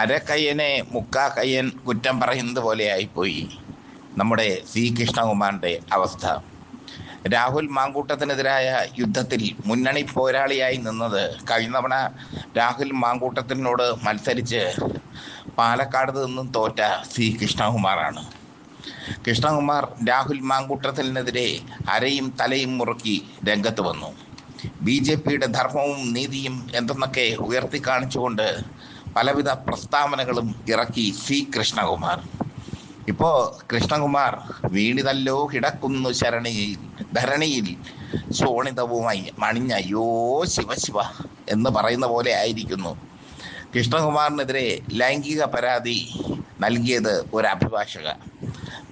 അരക്കയ്യനെ മുക്കാ കയ്യൻ കുറ്റം പറയുന്നത് പോലെ ആയിപ്പോയി നമ്മുടെ സി കൃഷ്ണകുമാറിന്റെ അവസ്ഥ. രാഹുൽ മാങ്കൂട്ടത്തിനെതിരായ യുദ്ധത്തിൽ മുന്നണി പോരാളിയായി നിന്നത് കഴിഞ്ഞ തവണ രാഹുൽ മാങ്കൂട്ടത്തിനോട് മത്സരിച്ച് പാലക്കാട് നിന്നും തോറ്റ സി കൃഷ്ണകുമാറാണ് കൃഷ്ണകുമാർ രാഹുൽ മാങ്കൂട്ടത്തിനെതിരെ അരയും തലയും മുറുക്കി രംഗത്ത് വന്നു. ബി ജെ പിയുടെ ധർമ്മവും നീതിയും എന്തെന്നൊക്കെ ഉയർത്തി കാണിച്ചുകൊണ്ട് പലവിധ പ്രസ്താവനകളും ഇറക്കി സി കൃഷ്ണകുമാർ. ഇപ്പോ കൃഷ്ണകുമാർ വീണിതല്ലോ കിടക്കുന്നു ശരണിയിൽ ധരണിയിൽ ശോണിതവുമായി മണിഞ്ഞയ്യോ ശിവശിവ എന്ന് പറയുന്ന പോലെ ആയിരിക്കുന്നു. കൃഷ്ണകുമാറിനെതിരെ ലൈംഗിക പരാതി നൽകിയത് ഒരു അഭിഭാഷക.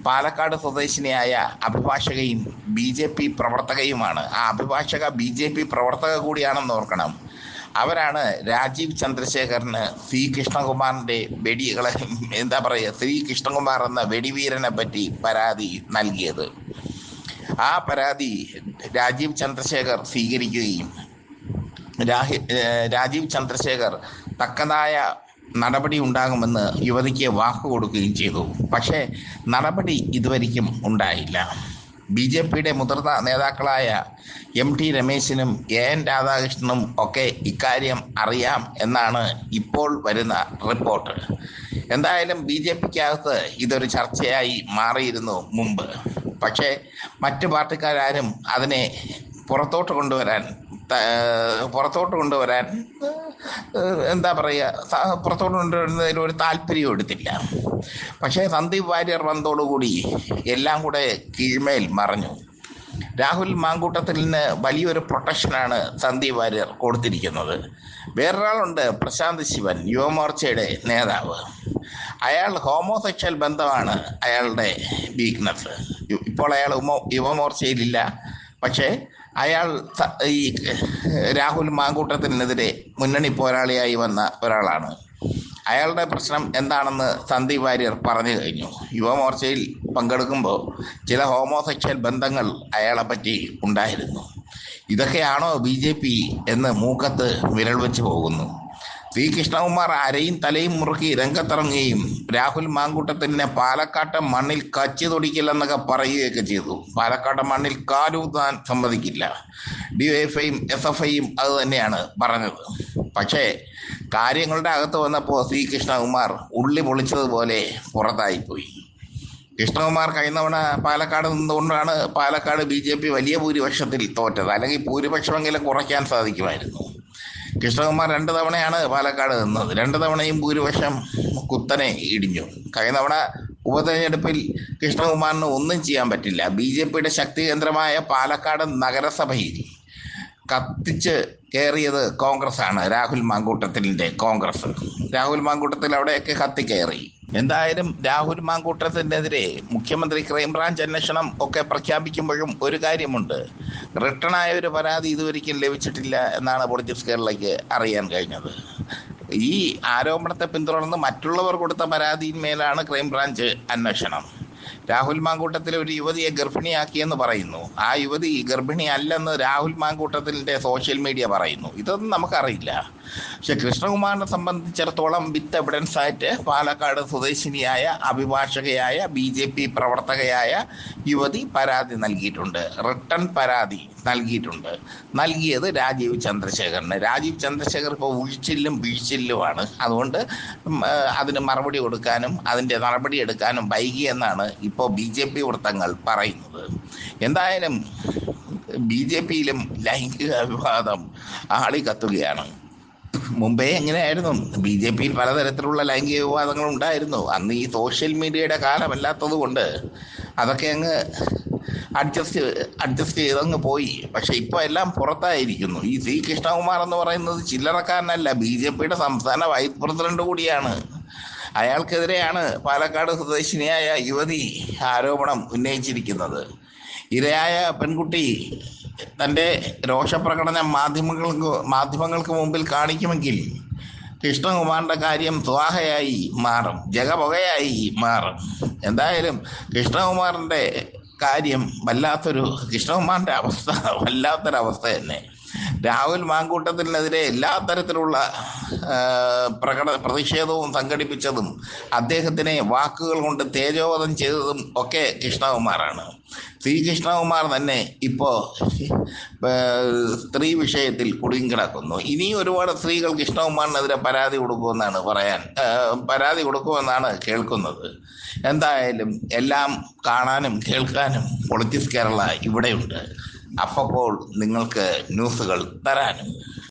പാലക്കാട് സ്വദേശിനിയായ അഭിഭാഷകയും ബി ജെ പി പ്രവർത്തകയുമാണ്. ആ അഭിഭാഷക ബി ജെ പി പ്രവർത്തക കൂടിയാണെന്ന് ഓർക്കണം. അവരാണ് രാജീവ് ചന്ദ്രശേഖറിന് സി കൃഷ്ണകുമാറിന്റെ വെടികളെ എന്താ പറയുക ശ്രീ കൃഷ്ണകുമാർ എന്ന വെടിവീരനെ പറ്റി പരാതി നൽകിയത്. ആ പരാതി രാജീവ് ചന്ദ്രശേഖർ സ്വീകരിക്കുകയും രാഹി രാജീവ് ചന്ദ്രശേഖർ തക്കതായ നടപടി ഉണ്ടാകുമെന്ന് യുവതിക്ക് വാക്ക് കൊടുക്കുകയും ചെയ്തു. പക്ഷേ നടപടി ഇതുവരിക്കും ഉണ്ടായില്ല. ബി ജെ പിയുടെ മുതിർന്ന നേതാക്കളായ എം ടി രമേശിനും എ എൻ രാധാകൃഷ്ണനും ഒക്കെ ഇക്കാര്യം അറിയാം എന്നാണ് ഇപ്പോൾ വരുന്ന റിപ്പോർട്ട്. എന്തായാലും ബി ജെ പിക്കകത്ത് ഇതൊരു ചർച്ചയായി മാറിയിരുന്നു മുമ്പ്. പക്ഷേ മറ്റു പാർട്ടിക്കാരും അതിനെ പുറത്തോട്ട് കൊണ്ടുവരാൻ പുറത്തോട്ട് കൊണ്ടുവരാൻ എന്താ പറയുക പുറത്തോട്ട് കൊണ്ടുവരുന്നതിൽ ഒരു താല്പര്യവും എടുത്തില്ല. പക്ഷേ സന്ദീപ് വാര്യർ വന്നതോടുകൂടി എല്ലാം കൂടെ കീഴ്മേൽ മറഞ്ഞു. രാഹുൽ മാങ്കൂട്ടത്തിന് വലിയൊരു പ്രൊട്ടക്ഷനാണ് സന്ദീപ് വാര്യർ കൊടുത്തിരിക്കുന്നത്. വേറൊരാളുണ്ട് പ്രശാന്ത് ശിവൻ യുവമോർച്ചയുടെ നേതാവ്. അയാൾ ഹോമോസെക്ഷൽ ബന്ധമാണ് അയാളുടെ വീക്ക്നെസ് ഇപ്പോൾ അയാൾ യുവമോർച്ചയിലില്ല. പക്ഷേ അയാൾ ഈ രാഹുൽ മാങ്കൂട്ടത്തിനെതിരെ മുന്നണി പോരാളിയായി വന്ന ഒരാളാണ്. അയാളുടെ പ്രശ്നം എന്താണെന്ന് സന്ദീപ് വാര്യർ പറഞ്ഞു കഴിഞ്ഞു. യുവമോർച്ചയിൽ പങ്കെടുക്കുമ്പോൾ ചില ഹോമോസെക്ഷൽ ബന്ധങ്ങൾ അയാളെ പറ്റി ഉണ്ടായിരുന്നു. ഇതൊക്കെയാണോ ബി ജെ പി എന്ന് മൂക്കത്ത് വിരൽ വെച്ച് പോകുന്നു. വി കൃഷ്ണകുമാർ അരയും തലയും മുറുക്കി രംഗത്തിറങ്ങുകയും രാഹുൽ മാങ്കൂട്ടത്തിനെ പാലക്കാട്ടെ മണ്ണിൽ കച്ചി തൊടിക്കില്ലെന്നൊക്കെ പറയുകയൊക്കെ ചെയ്തു. പാലക്കാട്ടെ മണ്ണിൽ കാലൂത്താൻ സമ്മതിക്കില്ല. ഡി എഫ് ഐയും എസ് എഫ് ഐയും അത് തന്നെയാണ് പറഞ്ഞത്. പക്ഷേ കാര്യങ്ങളുടെ അകത്ത് വന്നപ്പോൾ സി. കൃഷ്ണകുമാർ ഉള്ളി പൊളിച്ചതുപോലെ പുറത്തായിപ്പോയി. കൃഷ്ണകുമാർ കഴിഞ്ഞവണ പാലക്കാട് നിന്നുകൊണ്ടാണ് പാലക്കാട് ബി ജെ പി വലിയ ഭൂരിപക്ഷത്തിൽ തോറ്റത്. അല്ലെങ്കിൽ ഭൂരിപക്ഷമെങ്കിലും കുറയ്ക്കാൻ സാധിക്കുമായിരുന്നു. കൃഷ്ണകുമാർ രണ്ട് തവണയാണ് പാലക്കാട് നിന്നത്. രണ്ട് തവണയും ഭൂരിപക്ഷം കുത്തനെ ഇടിഞ്ഞു. കഴിഞ്ഞ തവണ ഉപതെരഞ്ഞെടുപ്പിൽ കൃഷ്ണകുമാറിന് ഒന്നും ചെയ്യാൻ പറ്റില്ല. ബി ജെ പിയുടെ ശക്തി കേന്ദ്രമായ പാലക്കാട് നഗരസഭയിൽ കത്തിച്ച് കയറിയത് കോൺഗ്രസ് ആണ് രാഹുൽ മാങ്കൂട്ടത്തിലിന്റെ കോൺഗ്രസ്. രാഹുൽ മാങ്കൂട്ടത്തിൽ അവിടെയൊക്കെ കത്തി കയറി എന്തായാലും രാഹുൽ മാങ്കൂട്ടത്തിനെതിരെ മുഖ്യമന്ത്രി ക്രൈംബ്രാഞ്ച് അന്വേഷണം ഒക്കെ പ്രഖ്യാപിക്കുമ്പോഴും ഒരു കാര്യമുണ്ട്. റിട്ടേൺ ആയ ഒരു പരാതി ഇതുവരിക്കും ലഭിച്ചിട്ടില്ല എന്നാണ് പൊളിറ്റിക്സ് കേരളയ്ക്ക് അറിയാൻ കഴിഞ്ഞത്. ഈ ആരോപണത്തെ പിന്തുടർന്ന് മറ്റുള്ളവർ കൊടുത്ത പരാതിയിന്മേലാണ് ക്രൈംബ്രാഞ്ച് അന്വേഷണം. രാഹുൽ മാങ്കൂട്ടത്തിൽ ഒരു യുവതിയെ ഗർഭിണിയാക്കിയെന്ന് പറയുന്നു. ആ യുവതി ഗർഭിണി അല്ലെന്ന് രാഹുൽ മാങ്കൂട്ടത്തിന്റെ സോഷ്യൽ മീഡിയ പറയുന്നു. ഇതൊന്നും നമുക്കറിയില്ല. പക്ഷെ കൃഷ്ണകുമാറിനെ സംബന്ധിച്ചിടത്തോളം വിത്ത് എവിഡൻസ് ആയിട്ട് പാലക്കാട് സ്വദേശിനിയായ അഭിഭാഷകയായ ബി ജെ പി പ്രവർത്തകയായ യുവതി പരാതി നൽകിയിട്ടുണ്ട്. റിട്ടേൺ പരാതി നൽകിയിട്ടുണ്ട്. നൽകിയത് രാജീവ് ചന്ദ്രശേഖറിന് രാജീവ് ചന്ദ്രശേഖർ ഇപ്പോൾ ഉഴിച്ചില്ലും വീഴ്ചില്ലുമാണ് അതുകൊണ്ട് അതിന് മറുപടി കൊടുക്കാനും അതിന്റെ നടപടി എടുക്കാനും വൈകിയെന്നാണ് ഇപ്പോൾ ബി ജെ പി വൃത്തങ്ങൾ പറയുന്നത്. എന്തായാലും ബി ജെ പിയിലും ലൈംഗിക വിവാദം ആളിക്കത്തുകയാണ്. മുമ്പേ എങ്ങനെയായിരുന്നു? ബി ജെ പിയിൽ പലതരത്തിലുള്ള ലൈംഗിക വിവാദങ്ങൾ ഉണ്ടായിരുന്നു. അന്ന് ഈ സോഷ്യൽ മീഡിയയുടെ കാലമല്ലാത്തത് കൊണ്ട് അതൊക്കെ അങ്ങ് അഡ്ജസ്റ്റ് അഡ്ജസ്റ്റ് ചെയ്തങ്ങ് പോയി. പക്ഷെ ഇപ്പോൾ എല്ലാം പുറത്തായിരിക്കുന്നു. ഈ സി കൃഷ്ണകുമാർ എന്ന് പറയുന്നത് ചില്ലറക്കാരനല്ല. ബി ജെ പിയുടെ സംസ്ഥാന വൈസ് പ്രസിഡന്റ് കൂടിയാണ്. അയാൾക്കെതിരെയാണ് പാലക്കാട് സ്വദേശിനിയായ യുവതി ആരോപണം ഉന്നയിച്ചിരിക്കുന്നത്. ഇരയായ പെൺകുട്ടി തന്റെ രോഷപ്രകടനം മാധ്യമങ്ങൾക്ക് മാധ്യമങ്ങൾക്ക് മുമ്പിൽ കാണിക്കുമെങ്കിൽ കൃഷ്ണകുമാറിന്റെ കാര്യം സ്വാഹയായി മാറും ജഗപുകയായി മാറും. എന്തായാലും കൃഷ്ണകുമാറിന്റെ കാര്യം വല്ലാത്തൊരു കൃഷ്ണകുമാറിന്റെ അവസ്ഥ വല്ലാത്തൊരവസ്ഥ തന്നെ. രാഹുൽ മാങ്കൂട്ടത്തിനെതിരെ എല്ലാ തരത്തിലുള്ള പ്രകട പ്രതിഷേധവും സംഘടിപ്പിച്ചതും അദ്ദേഹത്തിനെ വാക്കുകൾ കൊണ്ട് തേജോവധം ചെയ്തതും ഒക്കെ കൃഷ്ണകുമാറാണ്. സി കൃഷ്ണകുമാർ തന്നെ ഇപ്പോൾ സ്ത്രീ വിഷയത്തിൽ കുടുങ്ങിക്കിടക്കുന്നു ഇനിയും ഒരുപാട് സ്ത്രീകൾ കൃഷ്ണകുമാറിനെതിരെ പരാതി കൊടുക്കുമെന്നാണ് പറയാൻ പരാതി കൊടുക്കുമെന്നാണ് കേൾക്കുന്നത്. എന്തായാലും എല്ലാം കാണാനും കേൾക്കാനും പൊളിറ്റിക്സ് കേരള ഇവിടെയുണ്ട്. അപ്പോൾ നിങ്ങൾക്ക് ന്യൂസുകൾ തരാനും.